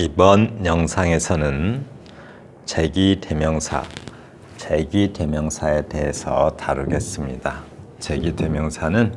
이번 영상에서는 제기대명사, 제기대명사에 대해서 다루겠습니다. 제기대명사는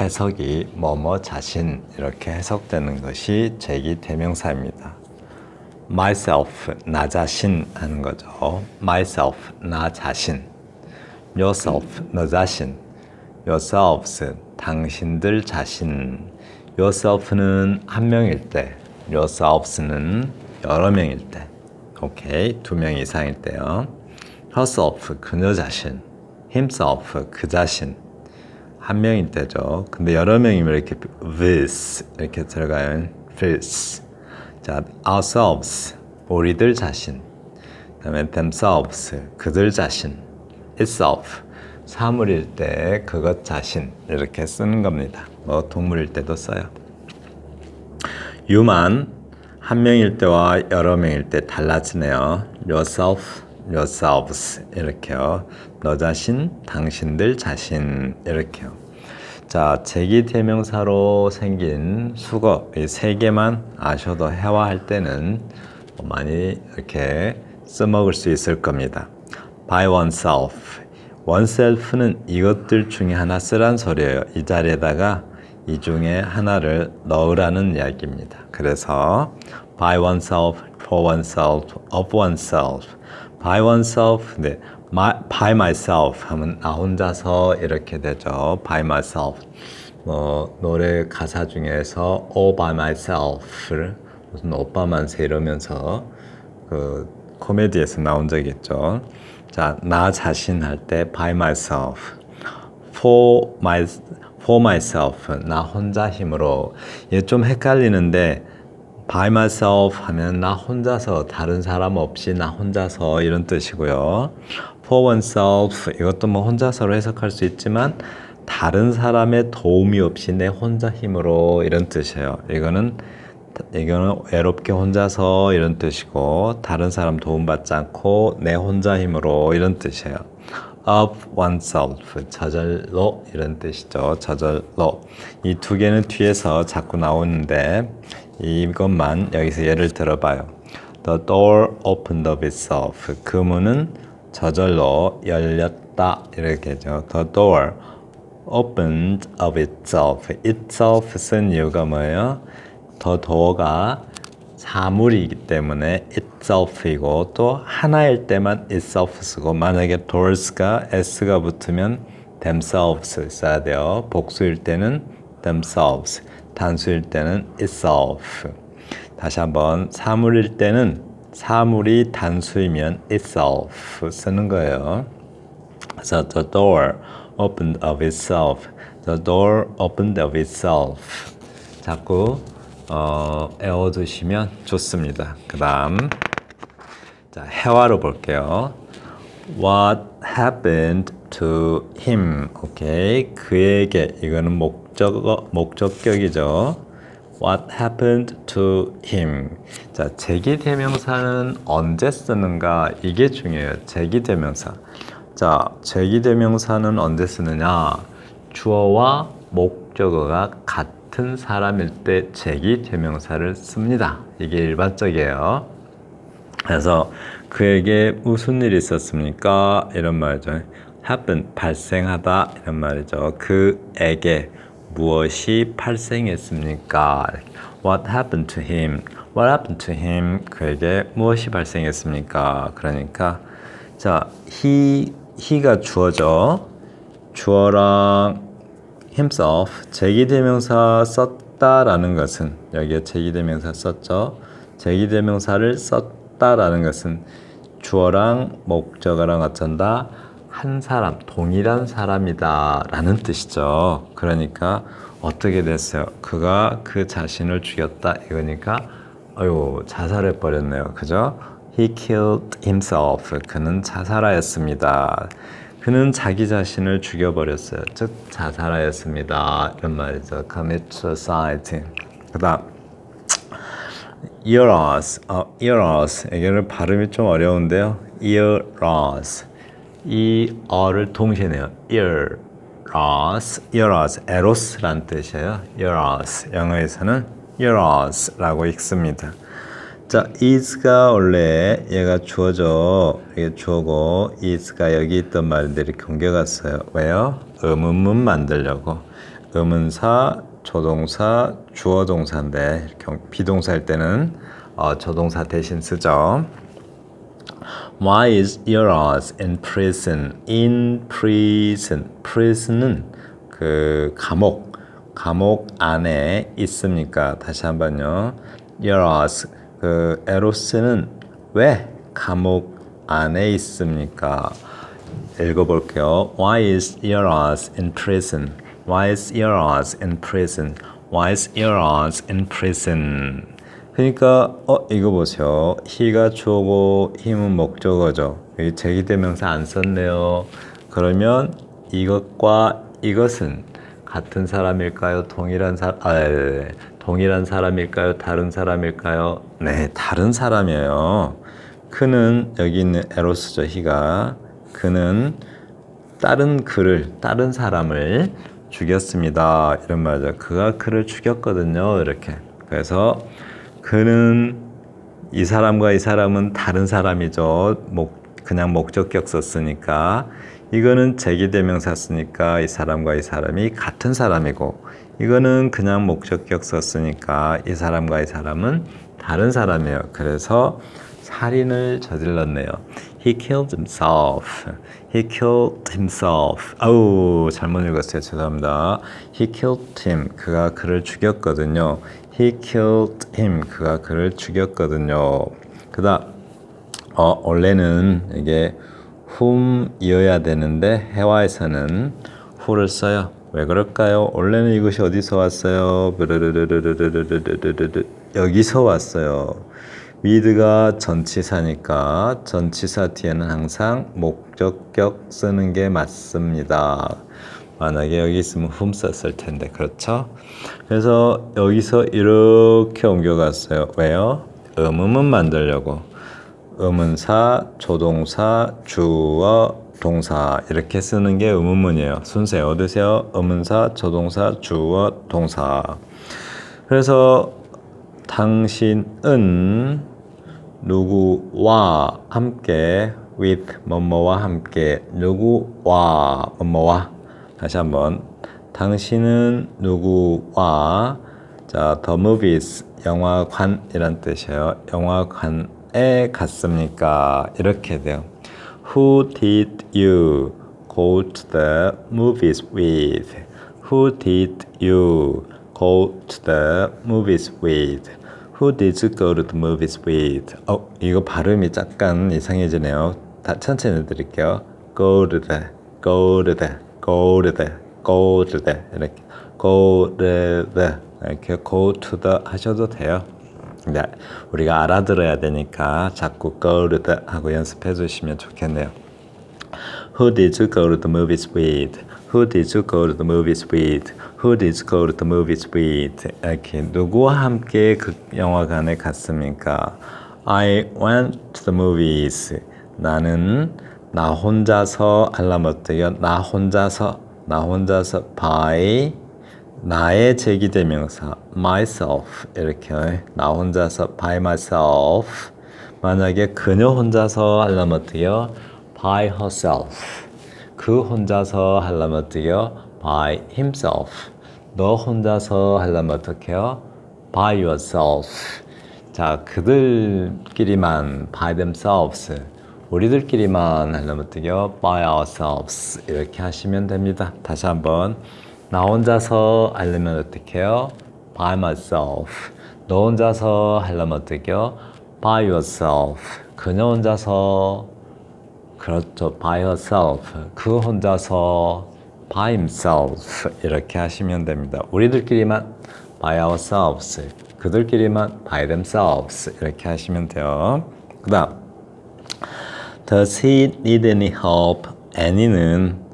해석이 뭐뭐 자신 이렇게 해석되는 것이 제기대명사입니다. myself, 나 자신 하는 거죠. myself, 나 자신. yourself, 너 자신. yourselves, 당신들 자신. yourself는 한 명일 때, yourselves는 여러 명일 때. 오케이, 두 명 이상일 때요. herself, 그녀 자신. himself, 그 자신. 한 명일 때죠. 근데 여러 명이면 이렇게 this 이렇게 들어가요. this. 자, ourselves, 우리들 자신. 그다음에 themselves, 그들 자신. itself, 사물일 때 그것 자신 이렇게 쓰는 겁니다. 뭐 동물일 때도 써요. You만 한 명일 때와 여러 명일 때 달라지네요. yourself, yourselves 이렇게요. 너 자신, 당신들 자신 이렇게요. 자, 제기 대명사로 생긴 수거 이 세 개만 아셔도 해화할 때는 많이 이렇게 써먹을 수 있을 겁니다. by oneself. oneself는 이것들 중에 하나 쓰란 소리예요. 이 자리에다가 이 중에 하나를 넣으라는 이야기입니다. 그래서 by oneself, for oneself, of oneself, by oneself, 네, my, by myself 하면 나 혼자서 이렇게 되죠. by myself. 뭐 노래 가사 중에서 all by myself를 무슨 오빠 만 세 이러면서 그 코미디에서 나온 적이 있죠. 자, 나 자신 할 때 by myself. for my for myself 나 혼자 힘으로 얘 좀 헷갈리는데 by myself 하면 나 혼자서 다른 사람 없이 나 혼자서 이런 뜻이고요. for oneself 이것도 뭐 혼자서로 해석할 수 있지만 다른 사람의 도움이 없이 내 혼자 힘으로 이런 뜻이에요. 이거는 이거는 외롭게 혼자서 이런 뜻이고 다른 사람 도움받지 않고 내 혼자 힘으로 이런 뜻이에요. Of oneself 저절로 이런 뜻이죠. 저절로 이 두 개는 뒤에서 자꾸 나오는데 이것만 여기서 예를 들어봐요. The door opened of itself. 그 문은 저절로 열렸다 이렇게죠. The door opened of itself. itself 쓴 이유가 뭐예요? 더 door가 사물이기 때문에 itself이고 또 하나일 때만 itself 쓰고 만약에 doors가 s가 붙으면 themselves 써야 돼요. 복수일 때는 themselves, 단수일 때는 itself. 다시 한번 사물일 때는 사물이 단수이면 itself 쓰는 거예요. 그래서 the door opened of itself. The door opened of itself. 자꾸 어, 애워두시면 좋습니다. 그 다음 자 해화로 볼게요. What happened to him? 오케이 그에게 이거는 목적 목적격이죠. What happened to him? 자 제기 대명사는 언제 쓰는가 이게 중요해요. 제기 대명사. 자 제기 대명사는 언제 쓰느냐? 주어와 목적어가 같 같은 사람일 때 제기 대명사를 씁니다. 이게 일반적이에요. 그래서 그에게 무슨 일이 있었습니까? 이런 말이죠. happen 발생하다 이런 말이죠. 그에게 무엇이 발생했습니까? What happened to him? What happened to him? 그에게 무엇이 발생했습니까? 그러니까 자, he he가 주어죠. 주어랑 himself 제기대명사 썼다라는 것은 여기에 제기대명사 썼죠. 제기대명사를 썼다라는 것은 주어랑 목적어랑 어쩐다 한 사람 동일한 사람이다라는 뜻이죠. 그러니까 어떻게 됐어요? 그가 그 자신을 죽였다 이거니까 어유 자살해 버렸네요. 그죠? He killed himself. 그는 자살하였습니다. 그는 자기 자신을 죽여버렸어요. 즉 자살하였습니다. 이런 말이죠. commit suicide. 그다음 eros, 어, eros 이게는 발음이 좀 어려운데요. eros 이 어를 동시에 내요. eros, eros, eros란 뜻이에요. eros 영어에서는 eros라고 읽습니다. 자, is가 원래 얘가 주어져. 이게 주어고 is가 여기 있던 이렇게 옮겨갔어요. 왜요? 의문문 만들려고. 의문사, 조동사, 주어 동사인데 이렇게 비동사일 때는 어, 조동사 대신 쓰죠. Why is yours in prison? In prison. prison은 그 감옥, 감옥 안에 있습니까? 다시 한번요. yours 그 에로스는 왜 감옥 안에 있습니까? 읽어볼게요. Why is yours in prison? Why is yours in prison? Why is yours in prison? 그러니까 어 이거 보세요. he가 주어고 힘은 목적어죠. 제기대명사 안 썼네요. 그러면 이것과 이것은 같은 사람일까요? 동일한 사 아, 네, 네, 네. 동일한 사람일까요? 다른 사람일까요? 네, 다른 사람이에요. 그는 여기 있는 에로스죠. 히가 그는 다른 그를 다른 사람을 죽였습니다. 이런 말이죠. 그가 그를 죽였거든요. 이렇게. 그래서 그는 이 사람과 이 사람은 다른 사람이죠. 목 그냥 목적격 썼으니까 이거는 제기대명사 쓰니까 이 사람과 이 사람이 같은 사람이고 이거는 그냥 목적격 썼으니까 이 사람과 이 사람은 다른 사람이에요. 그래서 살인을 저질렀네요. He killed himself. He killed himself. 아우 잘못 읽었어요. 죄송합니다. He killed him. 그가 그를 죽였거든요. He killed him. 그가 그를 죽였거든요. 그다음 어, 원래는 이게 whom이어야 되는데 해와에서는 who를 써요. 왜 그럴까요? 원래는 이것이 어디서 왔어요? 여기서 왔어요. 위드가 전치사니까 전치사 뒤에는 항상 목적격 쓰는 게 맞습니다. 만약에 여기 있으면 whom 썼을 텐데 그렇죠? 그래서 여기서 이렇게 옮겨갔어요. 왜요? 의문문 만들려고. 의문사, 조동사, 주어, 동사 이렇게 쓰는 게 의문문이에요. 순서 얻으세요. 의문사, 조동사, 주어, 동사. 그래서 당신은 누구와 함께 with 뭐뭐와 함께 누구와 뭐뭐와 다시 한번 당신은 누구와 자 the movies 영화관이란 뜻이에요. 영화관 에 갔습니까? 이렇게 돼요. Who did you go to the movies with? Who did you go to the movies with? Who did you go to the movies with? 어, 이거 발음이 약간 이상해지네요. 다 천천히 드릴게요. Go to the, go to the, go to the, go to the 이렇게 go to the 이렇게 go to the 하셔도 돼요. 근데 우리가 알아들어야 되니까 자꾸 the 하고 연습해 주시면 좋겠네요. Who did you go to the movies with? Who did you go to the movies with? Who did you go to the movies with? 이렇게 누구와 함께 그 영화관에 갔습니까? I went to the movies. 나는 나 혼자서 알라모트요. 나 혼자서 나 혼자서 by 나의 제기대명사 myself 이렇게 나 혼자서 by myself 만약에 그녀 혼자서 하려면 어때요? by herself 그 혼자서 하려면 어때요? by himself 너 혼자서 하려면 어떡해요? by yourself 자 그들끼리만 by themselves 우리들끼리만 하려면 어떡해요? by ourselves 이렇게 하시면 됩니다 다시 한번 나 혼자서 하려면 어떻게 해요? by myself. 너 혼자서 하려면 어떻게 해요? by yourself. 그녀 혼자서 그렇죠. by herself. 그 혼자서 by himself. 이렇게 하시면 됩니다. 우리들끼리만 by ourselves. 그들끼리만 by themselves. 이렇게 하시면 돼요. 그 다음 Does he need any help? Any는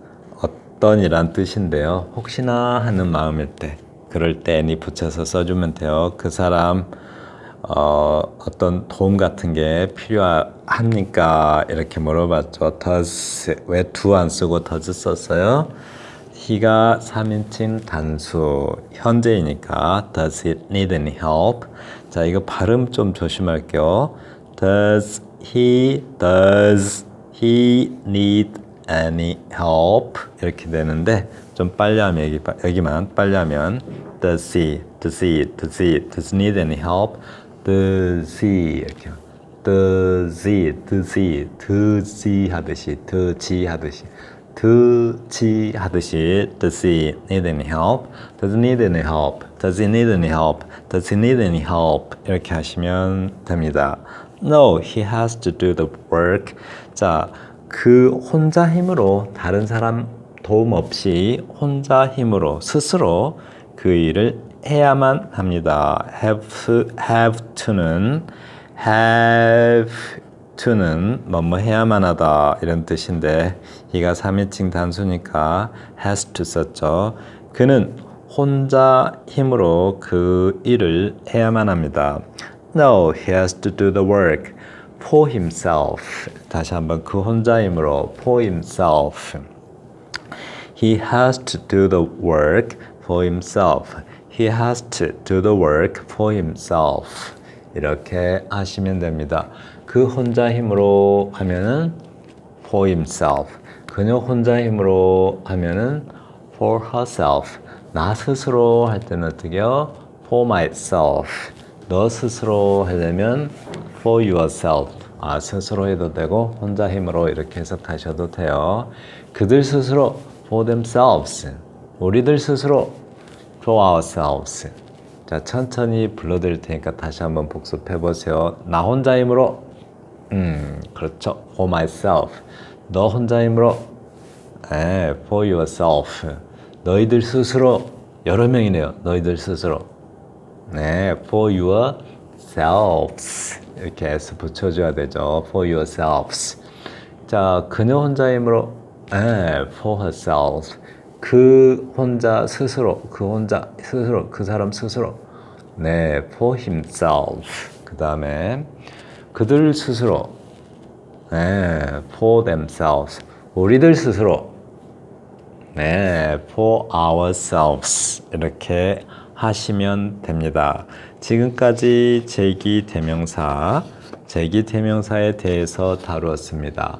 어떤이란 뜻인데요. 혹시나 하는 마음일 때, 그럴 때 any 붙여서 써주면 돼요. 그 사람 어, 어떤 도움 같은 게 필요합니까? 이렇게 물어봤죠. does 왜 do 안 쓰고 does 썼어요? he가 3인칭 단수 현재이니까 does it need any help? 자 이거 발음 좀 조심할게요. Does he does he need any help? 이렇게 되는데 좀 빨리 하면 여기 여기만 빨리 하면 does he does he does he does need any help? does he 이렇게 does he does he does he 하듯이 does he 하듯이 드지 하듯이 does he need any help? does he need any help? does he need any help? does he need any help? 이렇게 하시면 됩니다. No, he has to do the work. 자, 그 혼자 힘으로 다른 사람 도움 없이 혼자 힘으로 스스로 그 일을 해야만 합니다. have, have to는 have to는 뭐뭐 해야만 하다 이런 뜻인데 이가 3인칭 단수니까 has to 썼죠. 그는 혼자 힘으로 그 일을 해야만 합니다. No, he has to do the work for himself. 다시 한번 그 혼자 힘으로 for himself. He has to do the work for himself. He has to do the work for himself. 이렇게 하시면 됩니다. 그 혼자 힘으로 하면은 for himself. 그녀 혼자 힘으로 하면은 for herself. 나 스스로 할 때는 어떻게요? for myself. 너 스스로 하려면 for yourself. 아, 스스로 해도 되고 혼자 힘으로 이렇게 해석하셔도 돼요. 그들 스스로 for themselves. 우리들 스스로 for ourselves. 자, 천천히 불러드릴 테니까 다시 한번 복습해 보세요. 나 혼자 힘으로 음, 그렇죠. for myself. 너 혼자 힘으로 에, for yourself. 너희들 스스로 여러 명이네요. 너희들 스스로. 네, for yourselves. 이렇게 s 붙여줘야 되죠. for yourselves. 자, 그녀 혼자 힘으로 에, for herself. 그 혼자 스스로, 그 혼자 스스로, 그 사람 스스로. 네, for himself. 그 다음에 그들 스스로. 네, for themselves. 우리들 스스로. 네, for ourselves. 이렇게 하시면 됩니다. 지금까지 제기 대명사, 제기 대명사에 대해서 다루었습니다.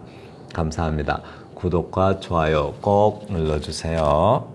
감사합니다. 구독과 좋아요 꼭 눌러주세요.